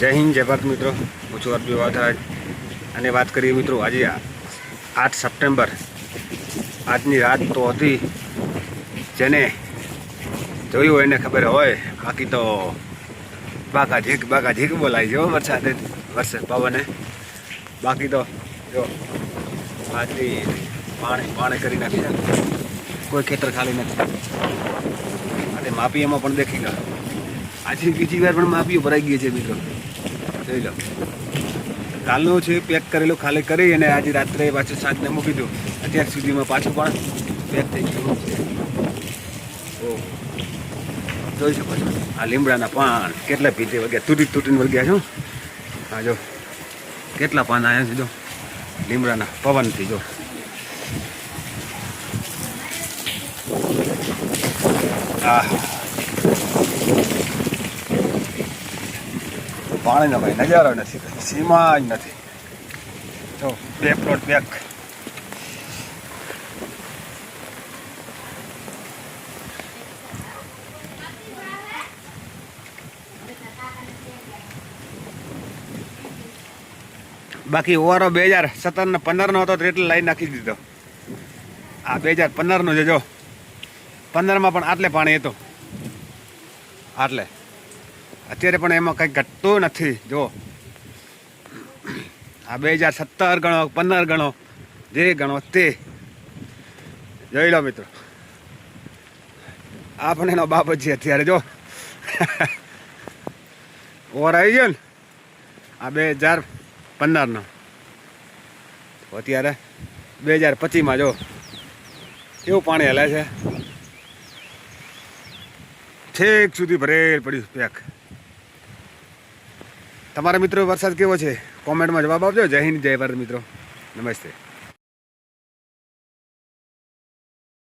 જય હિન્દ, જય ભારત મિત્રો. હું છું વાધરાજ અને વાત કરીએ મિત્રો આજે આઠ સપ્ટેમ્બર. આજની રાત તો હતી. જેને જોયું હોય એને ખબર હોય. બાકી તો બાકા ઝીક બાકા ઝીક બોલાય છે વરસાદે વરસાદ પવને. બાકી તો જો આજની પાણી પાણી કરી નાખી કોઈ ખેતર ખાલી નથી. અને માપી એમાં પણ દેખી ગયા. આજે બીજી વાર પણ માફીઓ ભરાઈ ગઈ છે મિત્રો. જોઈ લો. કાલનું છે, પેક કરેલો ખાલી કરી અને આજે રાત્રે પાછું સાંજને મૂકી દો. અત્યાર સુધીમાં પાછું પણ પેક થઈ ગયું. છે જોઈ શકો છો. આ લીમડાના પાન કેટલા ભીતે વગ્યા, તૂટી તૂટીને વગ્યા છો હા. જો, કેટલા પાન આવ્યા છે જો. લીમડાના પવનથી જો. આ. પાણીનો ભાઈ નજારો નથી સીમા જ નથી. જો, બે પ્લોટ બેક બાકી ઓવારો બે હજાર સત્તર ને પંદર નો હતો એટલે લાઈન નાખી દીધો આ બે હજાર પંદર નો જો. પંદરમાં પણ આટલે પાણી હતું. આટલે. અત્યારે પણ એમાં કંઈ ઘટતું નથી, જો. આ બે હજાર સત્તર ગણો, પંદર ગણો, જે ગણો તે. જોઈ લો મિત્રો. આ પણ એનો બાપ છે અત્યારે, જો. ઓવર આવી ગયો ને? આ બે હજાર પંદરનો. અત્યારે બે હજાર પચીસમાં, જો. એવું પાણી હલે છે? છેક સુધી ભરેલ પડ્યું પેક. તમારા મિત્રો વરસાદ કેવો છે? કોમેન્ટમાં જવાબ આપજો. જય હિન્દ જય ભારત મિત્રો. નમસ્તે.